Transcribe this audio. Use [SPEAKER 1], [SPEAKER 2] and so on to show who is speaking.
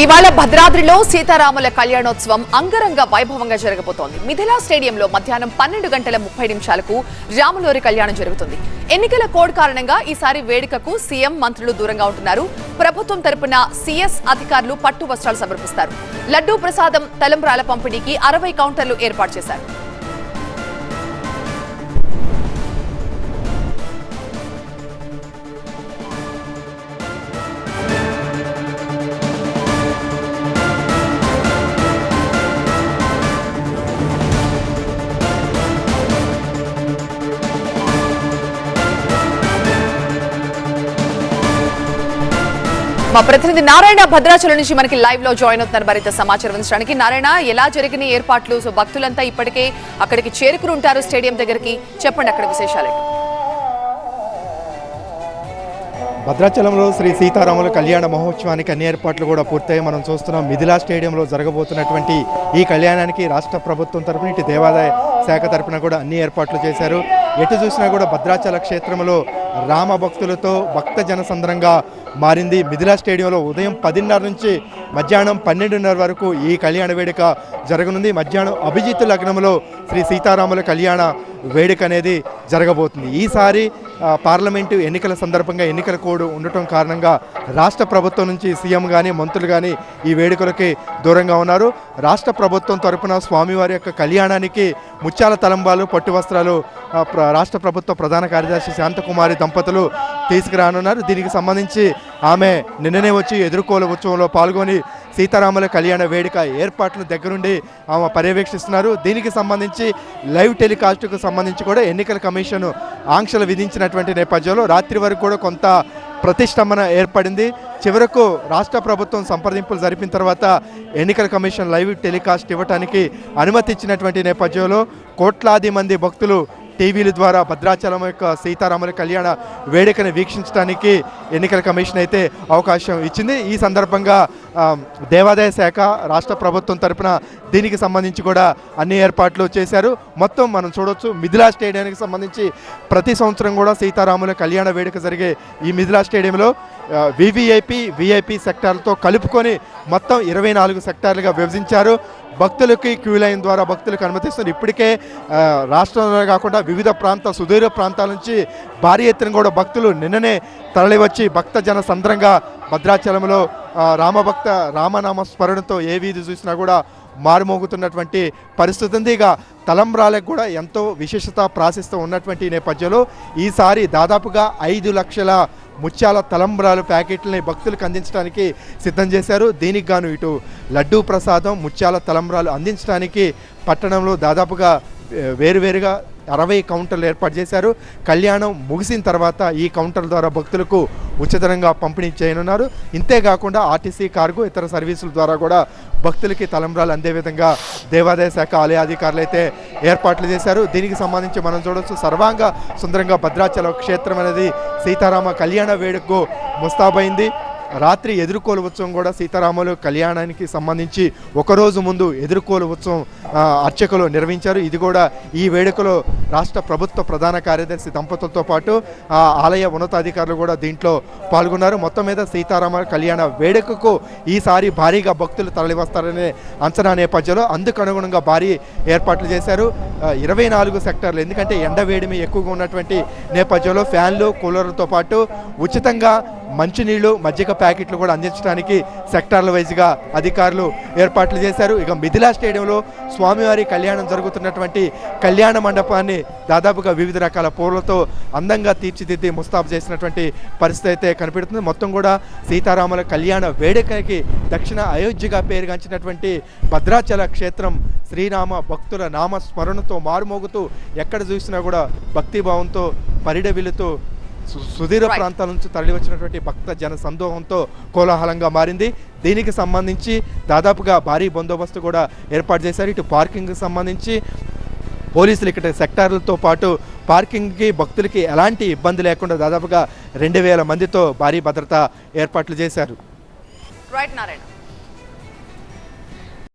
[SPEAKER 1] ఇవాళ భద్రాద్రిలో సీతారాముల కళ్యాణోత్సవం అంగరంగ వైభవంగా జరగబోతోంది. మిథిలా స్టేడియంలో మధ్యాహ్నం పన్నెండు గంటల ముప్పై నిమిషాలకు రాములోరి కళ్యాణం జరుగుతుంది. ఎన్నికల కోడ్ కారణంగా ఈసారి వేడుకకు సీఎం మంత్రులు దూరంగా ఉంటున్నారు. ప్రభుత్వం తరపున సీఎస్ అధికారులు పట్టు వస్త్రాలు సమర్పిస్తారు. లడ్డూ ప్రసాదం తలంబ్రాల పంపిణీకి అరవై కౌంటర్లు ఏర్పాటు చేశారు. మా ప్రతినిధి నారాయణ భద్రాచలం నుంచి మనకి లైవ్లో జాయిన్ అవుతున్నారు మరింత సమాచారం అందించడానికి. నారాయణ ఎలా జరిగిన ఏర్పాట్లు? సో భక్తులంతా ఇప్పటికే అక్కడికి చేరుకుని ఉంటారు స్టేడియం దగ్గరికి. చెప్పండి అక్కడ విశేషాలు.
[SPEAKER 2] భద్రాచలంలో శ్రీ సీతారాముల కళ్యాణ మహోత్సవానికి అన్ని ఏర్పాట్లు కూడా పూర్తయి మనం చూస్తున్నాం మిథిలా స్టేడియంలో జరగబోతున్నటువంటి ఈ కళ్యాణానికి రాష్ట్ర ప్రభుత్వం తరపున ఇటు దేవాదాయ శాఖ తరపున కూడా అన్ని ఏర్పాట్లు చేశారు. ఎటు చూసినా కూడా భద్రాచల క్షేత్రంలో రామ భక్తులతో భక్త జనసంద్రంగా మారింది. మిథిలా స్టేడియంలో ఉదయం పదిన్నర నుంచి మధ్యాహ్నం పన్నెండున్నర వరకు ఈ కళ్యాణ వేడుక జరగనుంది. మధ్యాహ్నం అభిజిత్ లగ్నంలో శ్రీ సీతారాముల కళ్యాణ వేడుక అనేది జరగబోతుంది. ఈసారి పార్లమెంటు ఎన్నికల సందర్భంగా ఎన్నికల కోడ్ ఉండటం కారణంగా రాష్ట్ర ప్రభుత్వం నుంచి సీఎం కానీ మంత్రులు కానీ ఈ వేడుకలకి దూరంగా ఉన్నారు. రాష్ట్ర ప్రభుత్వం తరపున స్వామివారి యొక్క కళ్యాణానికి ముత్యాల తలంబాలు పట్టు వస్త్రాలు రాష్ట్ర ప్రభుత్వ ప్రధాన కార్యదర్శి శాంతకుమారి దంపతులు తీసుకురానున్నారు. దీనికి సంబంధించి ఆమె నిన్ననే వచ్చి ఎదుర్కోల ఉత్సవంలో పాల్గొని సీతారాముల కళ్యాణ వేడుక ఏర్పాట్లు దగ్గరుండి ఆమె పర్యవేక్షిస్తున్నారు. దీనికి సంబంధించి లైవ్ టెలికాస్ట్కు సంబంధించి కూడా ఎన్నికల కమిషన్ ఆంక్షలు విధించినటువంటి నేపథ్యంలో రాత్రి వరకు కూడా కొంత ప్రతిష్టంభన ఏర్పడింది. చివరకు రాష్ట్ర ప్రభుత్వం సంప్రదింపులు జరిపిన తర్వాత ఎన్నికల కమిషన్ లైవ్ టెలికాస్ట్ ఇవ్వడానికి అనుమతించినటువంటి నేపథ్యంలో కోట్లాది మంది భక్తులు టీవీల ద్వారా భద్రాచలం యొక్క సీతారాముల కళ్యాణ వేడుకను వీక్షించడానికి ఎన్నికల కమిషన్ అయితే అవకాశం ఇచ్చింది. ఈ సందర్భంగా దేవాదాయ శాఖ రాష్ట్ర ప్రభుత్వం తరపున దీనికి సంబంధించి కూడా అన్ని ఏర్పాట్లు చేశారు. మొత్తం మనం చూడొచ్చు మిథిలా స్టేడియానికి సంబంధించి ప్రతి సంవత్సరం కూడా సీతారాముల కళ్యాణ వేడుక జరిగే ఈ మిథిలా స్టేడియంలో వివిఐపి విఐపి సెక్టార్లతో కలుపుకొని మొత్తం ఇరవై నాలుగు సెక్టార్లుగా విభజించారు. భక్తులకి క్యూ లైన్ ద్వారా భక్తులకు అనుమతిస్తున్నారు. ఇప్పటికే ఆ, రాష్ట్రంలో కాకుండా వివిధ ప్రాంత సుదూర ప్రాంతాల నుంచి భారీ ఎత్తున కూడా భక్తులు నిన్ననే తరలివచ్చి భక్త జన సంద్రంగా భద్రాచలంలో రామభక్త రామనామ స్మరణతో ఏ వీధి చూసినా కూడా మారుమోగుతున్నటువంటి పరిస్థితి ఉంది. ఇక తలంబ్రాలకు కూడా ఎంతో విశేషత ప్రాశిస్తూ ఉన్నటువంటి నేపథ్యంలో ఈసారి దాదాపుగా ఐదు లక్షల ముత్యాల తలంబ్రాలు ప్యాకెట్లని భక్తులకు అందించడానికి సిద్ధం చేశారు. దీనికి గాను ఇటు లడ్డూ ప్రసాదం ముత్యాల తలంబ్రాలు అందించడానికి పట్టణంలో దాదాపుగా వేరువేరుగా అరవై కౌంటర్లు ఏర్పాటు చేశారు. కళ్యాణం ముగిసిన తర్వాత ఈ కౌంటర్ల ద్వారా భక్తులకు ఉచితంగా పంపిణీ చేయనున్నారు. ఇంతేకాకుండా ఆర్టీసీ కార్గో ఇతర సర్వీసుల ద్వారా కూడా భక్తులకి తలంబ్రాలు అందే విధంగా దేవాదాయ శాఖ ఆలయ అధికారులు అయితే ఏర్పాట్లు చేశారు. దీనికి సంబంధించి మనం చూడొచ్చు సర్వాంగ సుందరంగా భద్రాచల క్షేత్రం అనేది సీతారామ కళ్యాణ వేడుకకు ముస్తాబైంది రాత్రి ఎదుర్కోలు ఉత్సవం కూడా సీతారాములు కళ్యాణానికి సంబంధించి ఒకరోజు ముందు ఎదుర్కోలు ఉత్సవం అర్చకులు నిర్వహించారు. ఇది కూడా ఈ వేడుకలో రాష్ట్ర ప్రభుత్వ ప్రధాన కార్యదర్శి దంపతులతో పాటు ఆలయ ఉన్నతాధికారులు కూడా దీంట్లో పాల్గొన్నారు. మొత్తం మీద సీతారామ కళ్యాణ వేడుకకు ఈసారి భారీగా భక్తులు తరలివస్తారనే అంచనా నేపథ్యంలో అందుకు అనుగుణంగా భారీ ఏర్పాట్లు చేశారు. ఇరవై నాలుగు సెక్టార్లు ఎందుకంటే ఎండ వేడిమి ఎక్కువగా ఉన్నటువంటి నేపథ్యంలో ఫ్యాన్లు కూలర్లతో పాటు ఉచితంగా మంచినీళ్ళు మజ్జిగ ప్యాకెట్లు కూడా అందించడానికి సెక్టార్ల వైజ్గా అధికారులు ఏర్పాట్లు చేశారు. ఇక మిథిలా స్టేడియంలో స్వామివారి కళ్యాణం జరుగుతున్నటువంటి కళ్యాణ మండపాన్ని దాదాపుగా వివిధ రకాల పూలతో అందంగా తీర్చిదిద్ది ముస్తాబు చేసినటువంటి పరిస్థితి అయితే కనిపెడుతుంది. మొత్తం కూడా సీతారాముల కళ్యాణ వేడుకకి దక్షిణ అయోధ్యగా పేరుగాంచినటువంటి భద్రాచల క్షేత్రం శ్రీరామ భక్తుల నామ స్మరణతో మారుమోగుతూ ఎక్కడ చూసినా కూడా భక్తిభావంతో పరిడవిలుతూ సుదీర. ప్రాంతాల నుంచి తరలి వచ్చినటువంటి భక్త జన సందోహంతో కోలాహలంగా మారింది. దీనికి సంబంధించి దాదాపుగా భారీ బందోబస్తు కూడా ఏర్పాటు చేశారు. ఇటు పార్కింగ్కి సంబంధించి పోలీసులు ఇక్కడ సెక్టార్లతో పాటు పార్కింగ్కి భక్తులకి ఎలాంటి ఇబ్బంది లేకుండా దాదాపుగా రెండు వేల మందితో భారీ భద్రత ఏర్పాట్లు చేశారు.
[SPEAKER 1] రైట్ నారాయణ